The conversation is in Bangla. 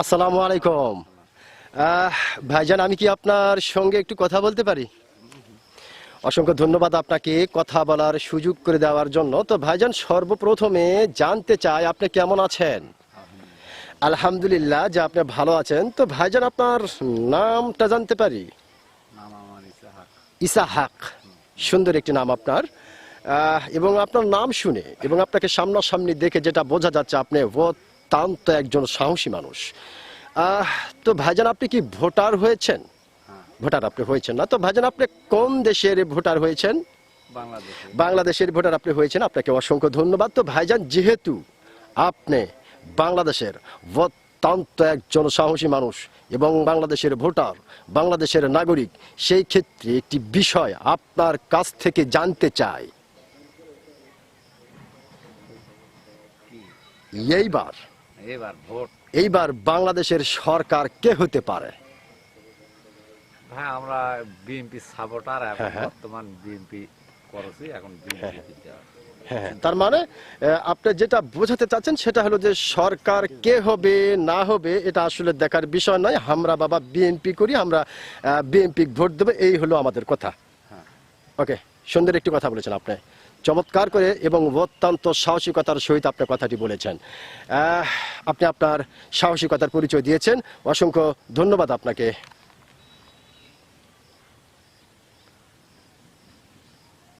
আসসালামু আলাইকুম। ভাইজান, আমি কি আপনার সঙ্গে একটু কথা বলতে পারি? অসংখ্য ধন্যবাদ আপনাকে কথা বলার সুযোগ করে দেওয়ার জন্য। তো ভাইজান, সর্বপ্রথমে জানতে চাই, আপনি কেমন আছেন? আলহামদুলিল্লাহ যে আপনি ভালো আছেন। তো ভাইজান আপনার নামটা জানতে পারি? ইসাহাক। সুন্দর একটি নাম আপনার। এবং আপনার নাম শুনে এবং আপনাকে সামনাসামনি দেখে যেটা বোঝা যাচ্ছে আপনি অত্যন্ত একজন সাহসী মানুষ। তো ভাইজান আপনি কি ভোটার হয়েছেন? হ্যাঁ। ভোটার আপনি হয়েছেন না। তো ভাইজান আপনি কোন দেশের ভোটার হয়েছেন? বাংলাদেশের ভোটার আপনি হয়েছেন। আপনাকে অসংখ্য ধন্যবাদ। তো ভাইজান যেহেতু আপনি বাংলাদেশের অত্যন্ত একজন সাহসী মানুষ এবং বাংলাদেশের ভোটার বাংলাদেশের নাগরিক সেই ক্ষেত্রে একটি বিষয় আপনার কাছ থেকে জানতে চাই কি এইবার এবার ভোট এইবার বাংলাদেশের সরকার কে হতে পারে হ্যাঁ আমরা বিএনপি সাপোর্টার এখন হ্যাঁ, হ্যাঁ। বর্তমান বিএনপি করছি এখন বিএনপি দিতে হবে। হ্যাঁ। তার মানে আপনি যেটা বোঝাতে চাচ্ছেন সেটা হলো যে সরকার কে হবে না হবে এটা আসলে দেখার বিষয় নয়। আমরা বাবা বিএনপি করি আমরা বিএনপি ভোট দেবো এই হলো আমাদের কথা। হ্যাঁ। ওকে সুন্দর একটি কথা বলেছেন আপনি। চমৎকার করে এবং অত্যন্ত সাহসিকতার সহিত আপনি কথাটি বলেছেন। আপনি আপনার সাহসিকতার পরিচয় দিয়েছেন। অসংখ্য ধন্যবাদ আপনাকে।